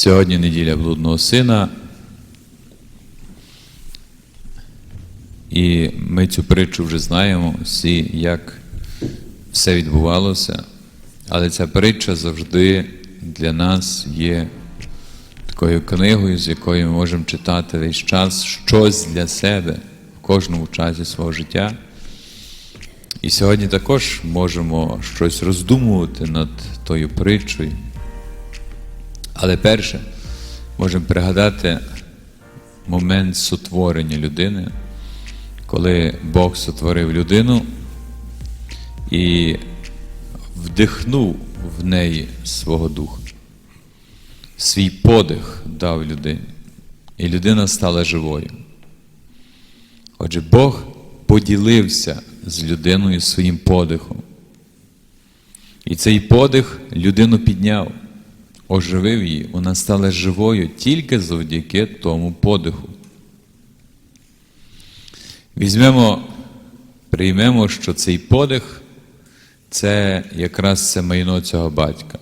Сьогодні неділя блудного сина. І ми цю притчу вже знаємо всі, як все відбувалося. Але ця притча завжди для нас є такою книгою, з якої ми можемо читати весь час щось для себе в кожному часі свого життя. І сьогодні також можемо щось роздумувати над тою притчою. Але перше, можемо пригадати момент сотворення людини, коли Бог сотворив людину і вдихнув в неї свого духа. Свій подих дав людині, і людина стала живою. Отже, Бог поділився з людиною своїм подихом. І цей подих людину підняв, оживив її, вона стала живою тільки завдяки тому подиху. Візьмемо, приймемо, що цей подих це якраз це майно цього батька.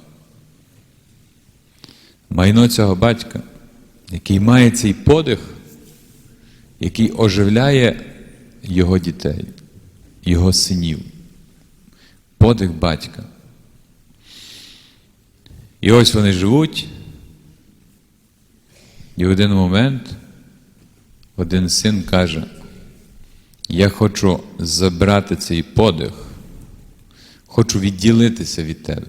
Майно цього батька, який має цей подих, який оживляє його дітей, його синів. Подих батька. І ось вони живуть, і в один момент один син каже, я хочу забрати цей подих, хочу відділитися від тебе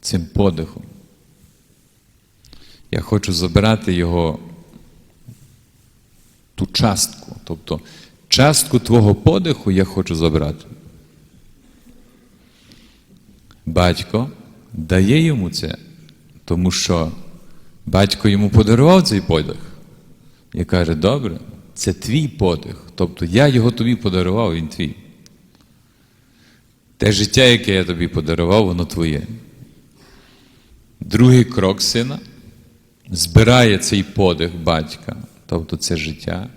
цим подихом. Я хочу забрати його ту частку. Тобто частку твого подиху я хочу забрати. Батько дає йому це, тому що батько йому подарував цей подих і каже, добре, це твій подих. Тобто я його тобі подарував, він твій. Те життя, яке я тобі подарував, воно твоє. Другий крок сина збирає цей подих батька, тобто це життя,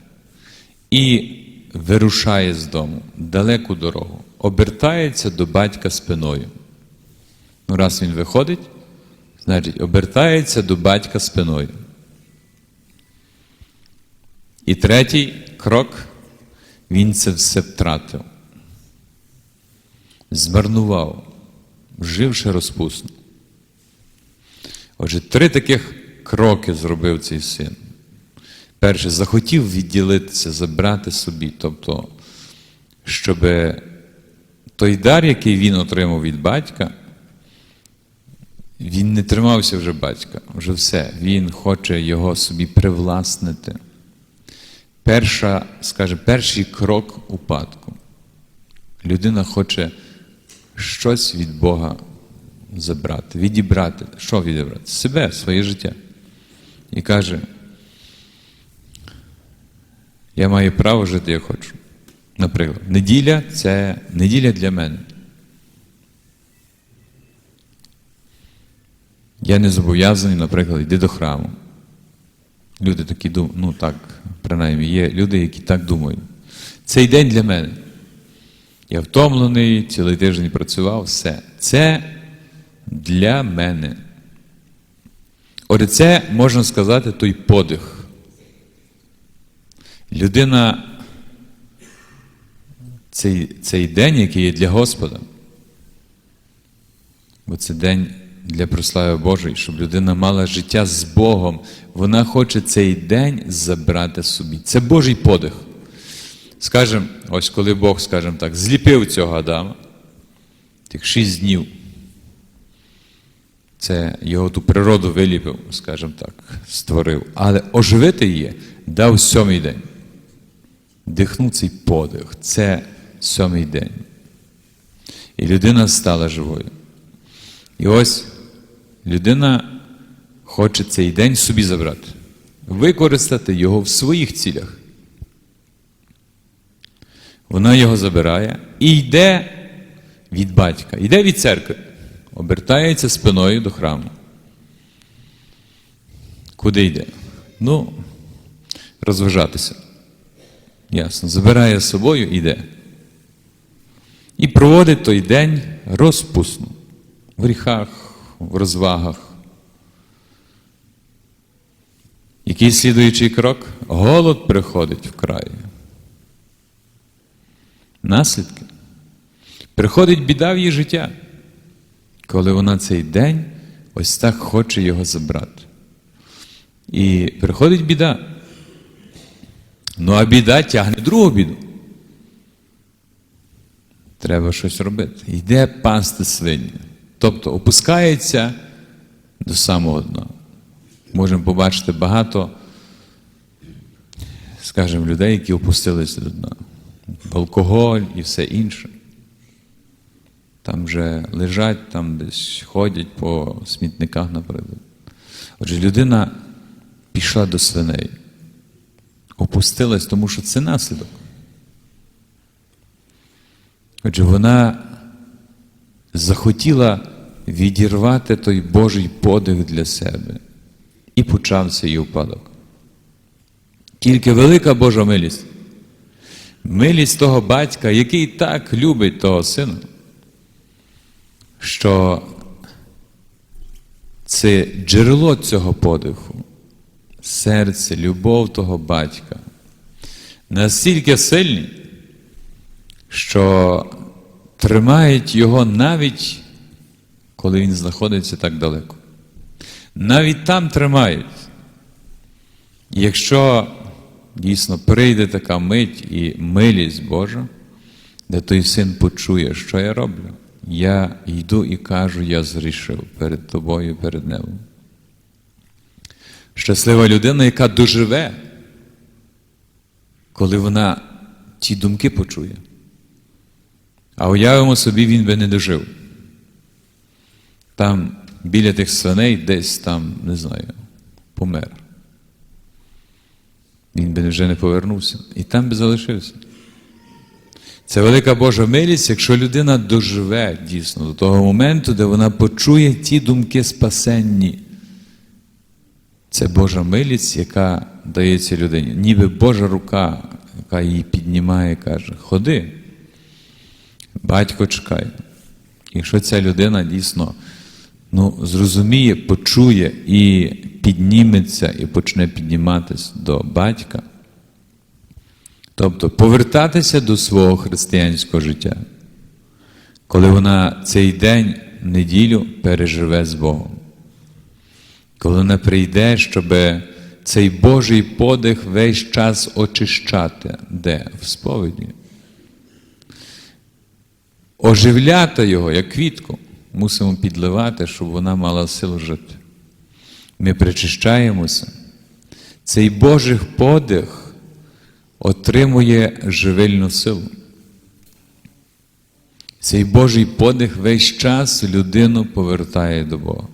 і вирушає з дому далеку дорогу, обертається до батька спиною. Ну, раз він виходить, значить, обертається до батька спиною. І третій крок, він це все втратив. Змарнував, живши розпусно. Отже, три таких кроки зробив цей син. Перше, захотів відділитися, забрати собі, тобто, щоб той дар, який він отримав від батька, він не тримався вже батька, вже все. Він хоче його собі привласнити. Перша, скаже, перший крок упадку. Людина хоче щось від Бога забрати, відібрати. Що відібрати? Себе, своє життя. І каже, я маю право жити, як хочу. Наприклад, неділя це неділя для мене. Я не зобов'язаний, наприклад, йти до храму. Люди такі думають, ну так, принаймні, є люди, які так думають. Цей день для мене. Я втомлений, цілий тиждень працював, все. Це для мене. Отже, це, можна сказати, той подих. Людина, цей, цей день, який є для Господа, бо це день для прослави Божої, щоб людина мала життя з Богом, вона хоче цей день забрати собі. Це Божий подих. Скажем, ось коли Бог, скажімо так, зліпив цього Адама, тих шість днів. Це його ту природу виліпив, скажімо так, створив. Але оживити її дав сьомий день. Дихнув цей подих. Це сьомий день. І людина стала живою. І ось людина хоче цей день собі забрати, використати його в своїх цілях. Вона його забирає і йде від батька, йде від церкви, обертається спиною до храму. Куди йде? Ну, розважатися. Ясно. Забирає з собою іде. І проводить той день розпусно, в гріхах, розвагах. Який слідуючий крок? Голод приходить в край. Наслідки. Приходить біда в її життя, коли вона цей день ось так хоче його забрати. І приходить біда. Ну а біда тягне другу біду. Треба щось робити. Йде пасти свині. Тобто опускається до самого дна. Можемо побачити багато, скажімо, людей, які опустилися до дна. Алкоголь і все інше. Там вже лежать, там десь ходять по смітниках, наприклад. Отже, людина пішла до свиней, опустилась, тому що це наслідок. Отже, вона захотіла відірвати той Божий подих для себе. І почався її впадок. Тільки велика Божа милість. Милість того батька, який так любить того сина, що це джерело цього подиху, серце, любов того батька, настільки сильні, що тримають його навіть коли він знаходиться так далеко. Навіть там тримають. Якщо дійсно прийде така мить і милість Божа, де той син почує, що я роблю, я йду і кажу, я зрішив перед тобою, перед небом. Щаслива людина, яка доживе, коли вона ті думки почує. А уявимо собі, він би не дожив. Там біля тих свиней десь там, не знаю, помер. Він би вже не повернувся. І там би залишився. Це велика Божа милість, якщо людина доживе дійсно до того моменту, де вона почує ті думки спасенні. Це Божа милість, яка дається людині. Ніби Божа рука, яка її піднімає, каже: Ходи, батько чекає. Якщо ця людина дійсно ну, зрозуміє, почує і підніметься, і почне підніматися до батька, тобто повертатися до свого християнського життя, коли вона цей день, неділю переживе з Богом, коли вона прийде, щоб цей Божий подих весь час очищати, де? В сповіді. Оживляти його, як квітку мусимо підливати, щоб вона мала силу жити. Ми причищаємося. Цей Божий подих отримує живильну силу. Цей Божий подих весь час людину повертає до Бога.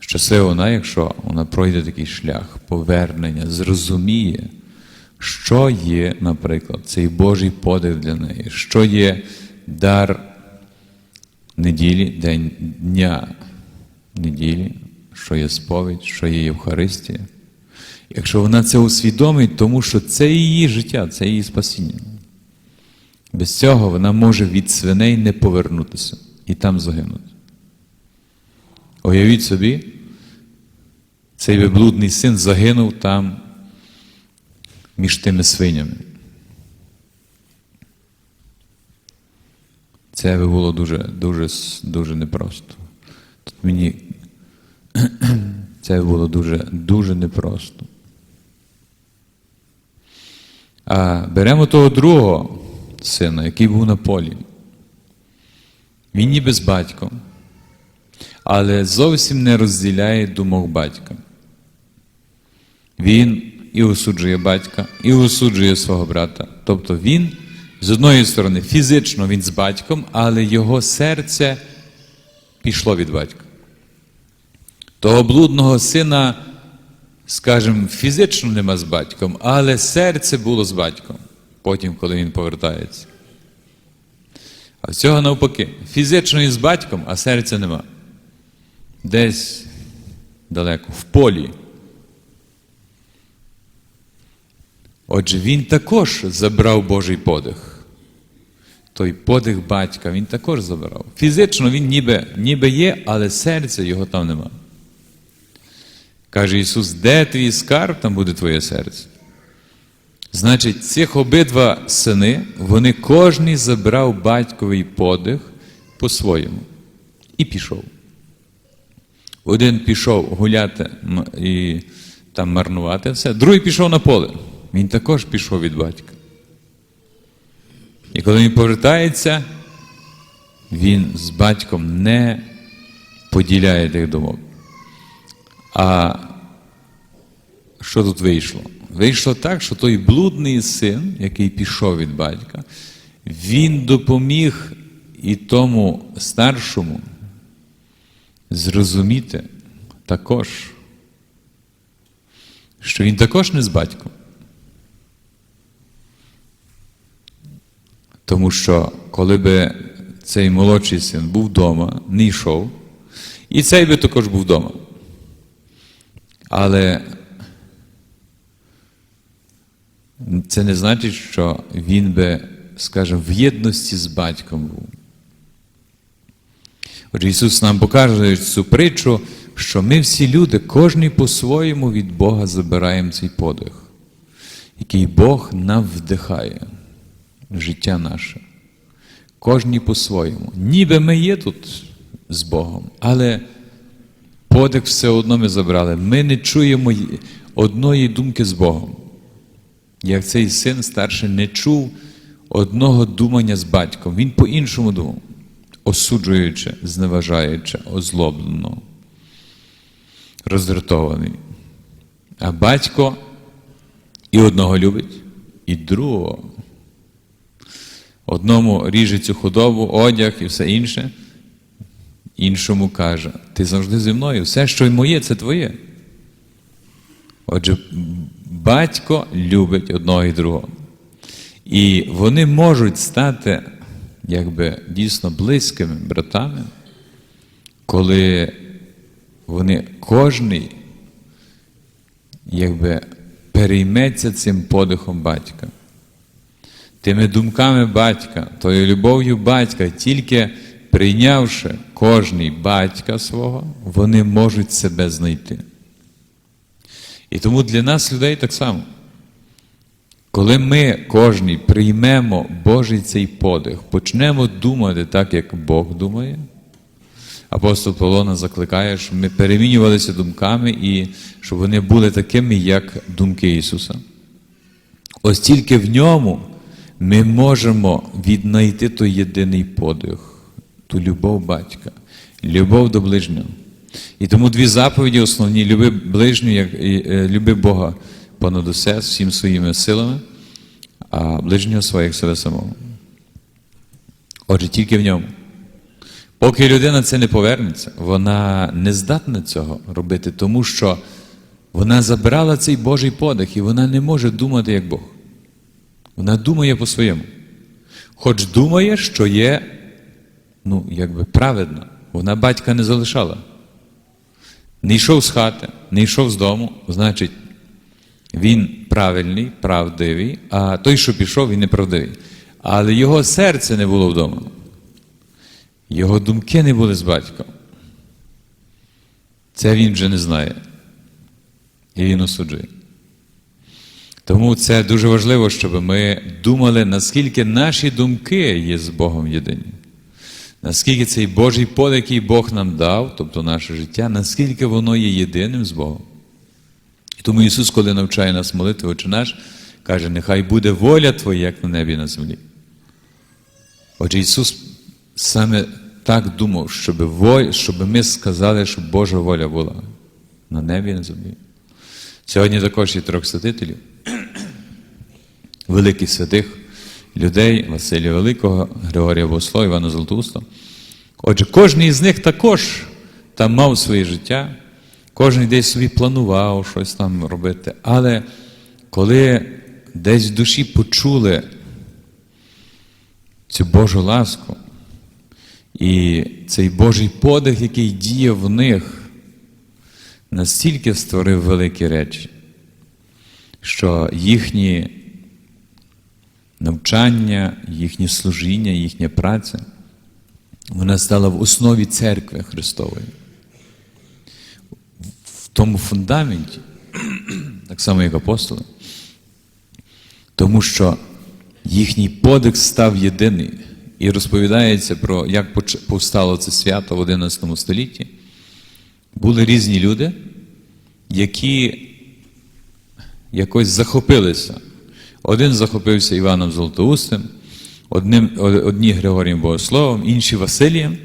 Щаслива вона, якщо вона пройде такий шлях повернення, зрозуміє, що є, наприклад, цей Божий подих для неї, що є дар неділі, день дня неділі, що є сповідь, що є Євхаристія. Якщо вона це усвідомить, тому що це її життя, це її спасіння. Без цього вона може від свиней не повернутися і там загинути. Уявіть собі, цей виблудний син загинув там між тими свинями. Це було дуже дуже, дуже непросто. Тут мені це було дуже, дуже непросто. А беремо того другого сина, який був на полі. Він ніби з батьком, але зовсім не розділяє думок батька. Він і осуджує батька, і осуджує свого брата. Тобто він, з одної сторони, фізично він з батьком, але його серце пішло від батька. Того блудного сина, скажімо, фізично нема з батьком, але серце було з батьком, потім, коли він повертається. А в цього навпаки, фізично і з батьком, а серця нема. Десь далеко, в полі. Отже, він також забрав Божий подих. Той подих батька він також забрав. Фізично він ніби, ніби є, але серця його там нема. Каже Ісус, де твій скарб, там буде твоє серце. Значить, цих обидва сини, вони кожний забрав батьковий подих по-своєму і пішов. Один пішов гуляти і там марнувати все, другий пішов на поле. Він також пішов від батька. І коли він повертається, він з батьком не поділяє тих думок. А що тут вийшло? Вийшло так, що той блудний син, який пішов від батька, він допоміг і тому старшому зрозуміти також, що він також не з батьком. Тому що коли би цей молодший син був вдома, не йшов, і цей би також був вдома. Але це не значить, що він би, скажімо, в єдності з батьком був. Отже, Ісус нам покаже цю притчу, що ми всі люди, кожен по-своєму від Бога забираємо цей подих, який Бог нам вдихає життя наше. Кожні по-своєму. Ніби ми є тут з Богом, але подих все одно ми забрали. Ми не чуємо одної думки з Богом. Як цей син старший не чув одного думання з батьком. Він по-іншому думав, осуджуючи, зневажаючи, озлоблено, роздратований. А батько і одного любить, і другого. Одному ріже цю худобу, одяг і все інше, іншому каже: ти завжди зі мною, все, що й моє, це твоє. Отже, батько любить одного і другого. І вони можуть стати якби дійсно близькими братами, коли вони кожний якби перейметься цим подихом батька тими думками батька, тою любов'ю батька, тільки прийнявши кожний батька свого, вони можуть себе знайти. І тому для нас, людей, так само. Коли ми кожний приймемо Божий цей подих, почнемо думати так, як Бог думає, апостол Павло нас закликає, щоб ми перемінювалися думками і щоб вони були такими, як думки Ісуса. Ось тільки в ньому ми можемо віднайти той єдиний подих, ту любов батька, любов до ближнього. І тому дві заповіді основні: люби ближнього, як е, люби Бога понад усе всім своїми силами, а ближнього своїх себе самого. Отже, тільки в ньому. Поки людина це не повернеться, вона не здатна цього робити, тому що вона забирала цей Божий подих, і вона не може думати як Бог. Вона думає по-своєму. Хоч думає, що є, ну, якби праведно. Вона батька не залишала. Не йшов з хати, не йшов з дому, значить, він правильний, правдивий, а той, що пішов, він неправдивий. Але його серце не було вдома. Його думки не були з батьком. Це він вже не знає. І він осуджує. Тому це дуже важливо, щоб ми думали, наскільки наші думки є з Богом єдині. Наскільки цей Божий подих, який Бог нам дав, тобто наше життя, наскільки воно є єдиним з Богом. І тому Ісус, коли навчає нас молити, Отче наш, каже, нехай буде воля Твоя, як на небі і на землі. Отже, Ісус саме так думав, щоб, воль, щоб ми сказали, щоб Божа воля була на небі і на землі. Сьогодні також є трьох святителів, великих святих людей, Василія Великого, Григорія Богослова, Івана Золотуста. Отже, кожен із них також там мав своє життя, кожен десь собі планував щось там робити. Але коли десь в душі почули цю Божу ласку і цей Божий подих, який діє в них, настільки створив великі речі, що їхні навчання, їхнє служіння, їхня праця, вона стала в основі церкви Христової. В тому фундаменті, так само як апостоли, тому що їхній подих став єдиний. І розповідається про як повстало це свято в 11 столітті. Були різні люди, які якось захопилися. Один захопився Іваном Золотоустим, одним, одні Григорієм Богословом, інші Василієм,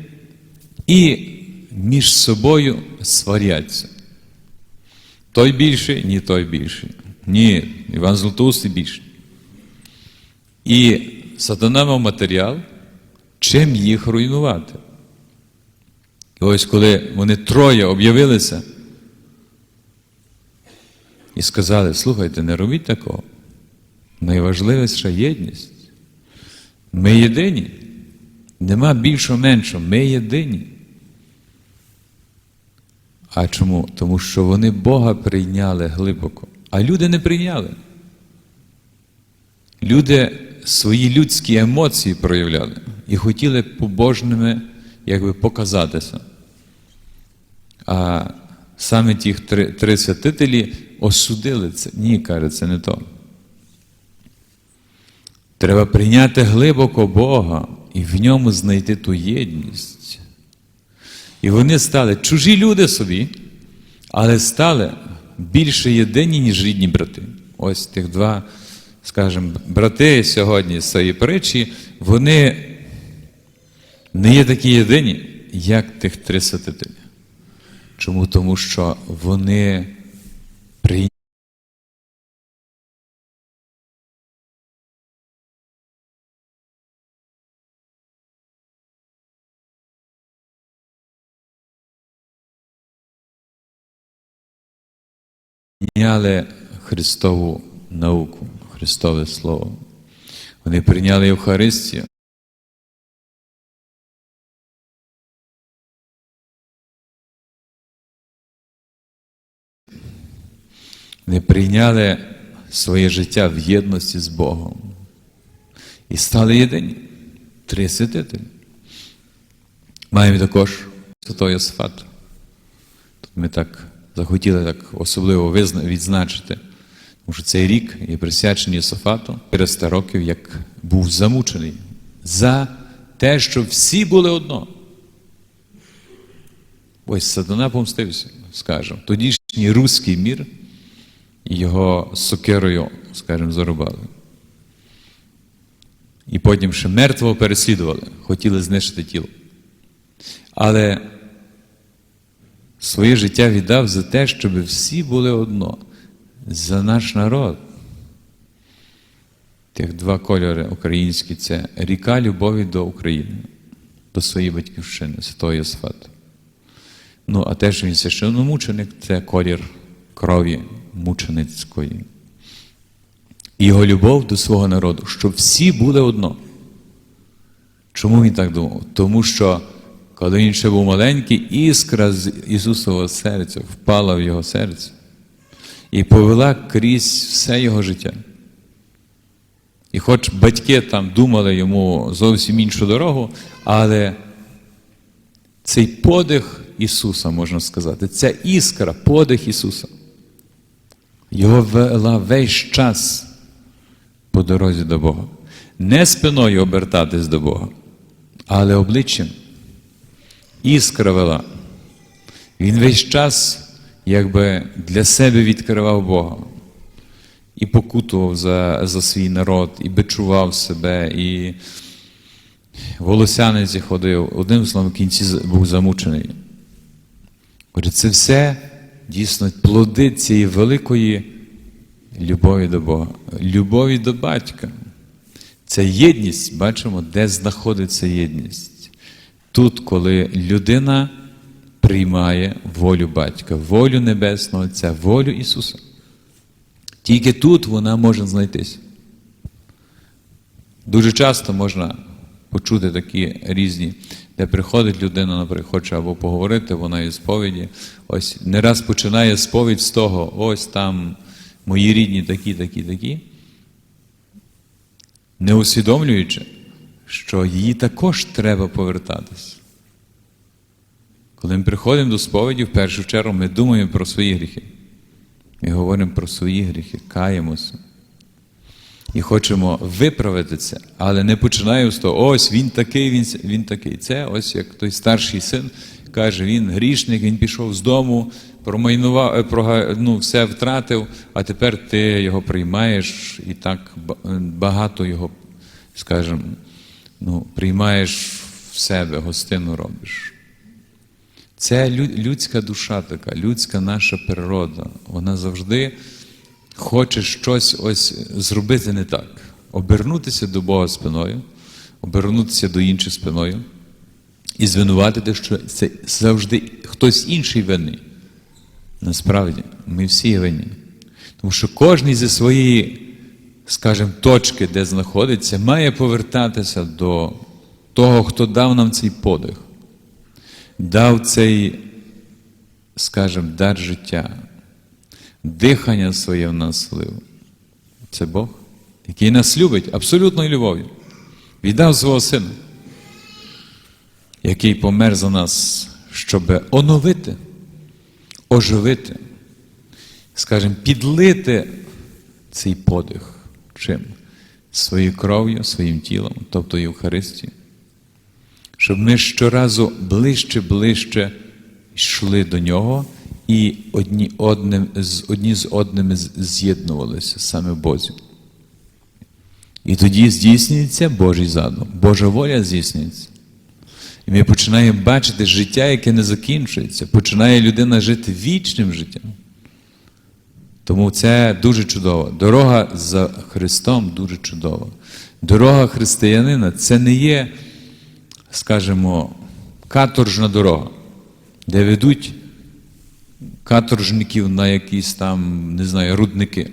і між собою сваряться. Той більший, ні той більший. Ні, Іван Золотоустий більший. І сатана мав матеріал, чим їх руйнувати. І ось коли вони троє об'явилися і сказали: слухайте, не робіть такого. Найважливіша єдність. Ми єдині. Нема більшого меншого. Ми єдині. А чому? Тому що вони Бога прийняли глибоко, а люди не прийняли. Люди свої людські емоції проявляли і хотіли побожними якби показатися. А саме ті три, три святителі осудили це. Ні, каже, це не то. Треба прийняти глибоко Бога і в ньому знайти ту єдність. І вони стали чужі люди собі, але стали більше єдині, ніж рідні брати. Ось тих два, скажімо, брати сьогодні з цієї притчі, вони не є такі єдині, як тих три святителі. Чому? Тому що вони прийняли. Прийняли Христову науку, Христове Слово. Вони прийняли Євхаристію. Вони прийняли своє життя в єдності з Богом. І стали єдині. Три святителі. Маємо також святого Йосифата. Тут ми так захотіли так особливо відзначити, тому що цей рік є присвячений Йосифату 400 років, як був замучений за те, що всі були одно. Ось сатана помстився, скажемо. Тодішній руський мір його сокирою, скажімо, зарубали. І потім ще мертвого переслідували, хотіли знищити тіло. Але своє життя віддав за те, щоб всі були одно, за наш народ. Тих два кольори українські це ріка любові до України, до своєї батьківщини, святого Йосифата. Ну, а те, що він священномученик, це колір крові мученицької. Його любов до свого народу, щоб всі були одно. Чому він так думав? Тому що, коли він ще був маленький, іскра з Ісусового серця впала в його серце і повела крізь все його життя. І хоч батьки там думали йому зовсім іншу дорогу, але цей подих Ісуса, можна сказати, ця іскра, подих Ісуса, його вела весь час по дорозі до Бога. Не спиною обертатись до Бога, але обличчям. Іскра вела. Він весь час якби для себе відкривав Бога. І покутував за, за свій народ, і бичував себе, і в ходив. Одним словом, в кінці був замучений. Отже, це все дійсно плоди цієї великої любові до Бога, любові до батька. Це єдність, бачимо, де знаходиться єдність. Тут, коли людина приймає волю батька, волю Небесного Отця, волю Ісуса. Тільки тут вона може знайтися. Дуже часто можна почути такі різні, де приходить людина, наприклад, хоче або поговорити, вона із сповіді. Ось не раз починає сповідь з того, ось там мої рідні такі, такі, такі, не усвідомлюючи, що їй також треба повертатись. Коли ми приходимо до сповіді, в першу чергу ми думаємо про свої гріхи. Ми говоримо про свої гріхи, каємося. І хочемо виправити це, але не починаємо з того, ось він такий, він, він такий. Це ось як той старший син каже, він грішник, він пішов з дому, промайнував, е, ну, все втратив, а тепер ти його приймаєш і так багато його, скажімо, ну, приймаєш в себе, гостину робиш. Це людська душа така, людська наша природа. Вона завжди хоче щось ось зробити не так. Обернутися до Бога спиною, обернутися до інших спиною і звинуватити, що це завжди хтось інший винний. Насправді, ми всі винні. Тому що кожен зі своєї, скажімо, точки, де знаходиться, має повертатися до того, хто дав нам цей подих дав цей, скажімо, дар життя, дихання своє в нас слив. Це Бог, який нас любить абсолютною любов'ю. Віддав свого сина, який помер за нас, щоб оновити, оживити, скажімо, підлити цей подих чим? Своєю кров'ю, своїм тілом, тобто Євхаристією щоб ми щоразу ближче, ближче йшли до нього і одні, одним, одні з одними з'єднувалися саме Бозі. І тоді здійснюється Божий задум, Божа воля здійснюється. І ми починаємо бачити життя, яке не закінчується. Починає людина жити вічним життям. Тому це дуже чудово. Дорога за Христом дуже чудова. Дорога християнина це не є скажімо, каторжна дорога, де ведуть каторжників на якісь там, не знаю, рудники.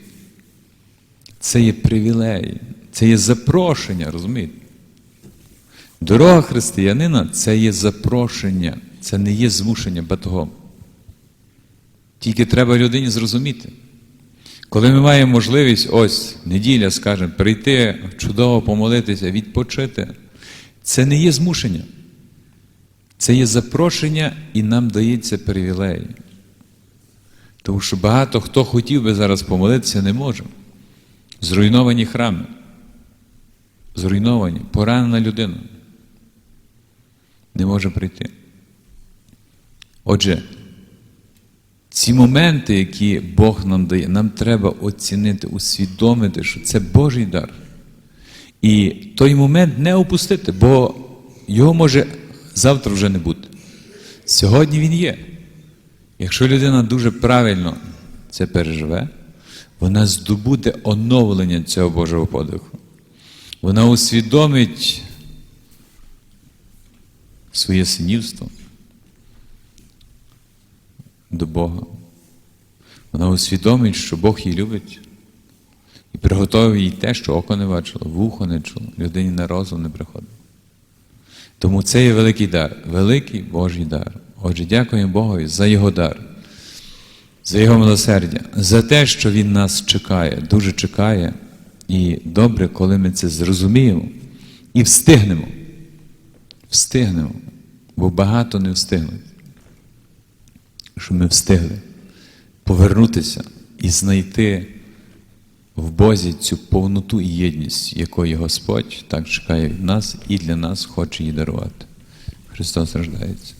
Це є привілеї, це є запрошення, розумієте? Дорога християнина це є запрошення, це не є змушення батогом. Тільки треба людині зрозуміти. Коли ми маємо можливість, ось неділя, скажімо, прийти, чудово помолитися, відпочити, це не є змушення. Це є запрошення і нам дається привілей. Тому що багато хто хотів би зараз помолитися, не може. Зруйновані храми. Зруйновані, поранена людина. Не може прийти. Отже, ці моменти, які Бог нам дає, нам треба оцінити, усвідомити, що це Божий дар. І той момент не опустити, бо його може завтра вже не бути. Сьогодні він є. Якщо людина дуже правильно це переживе, вона здобуде оновлення цього Божого подиху. Вона усвідомить своє синівство до Бога. Вона усвідомить, що Бог її любить. І приготовив їй те, що око не бачило, вухо не чуло, людині на розум не приходило. Тому це є великий дар, великий Божий дар. Отже, дякуємо Богові за Його дар, за Його милосердя, за те, що Він нас чекає, дуже чекає. І добре, коли ми це зрозуміємо і встигнемо. Встигнемо, бо багато не встигнуть. Щоб ми встигли повернутися і знайти в Бозі цю повноту і єдність, якої Господь так чекає від нас і для нас хоче її дарувати. Христос рождається.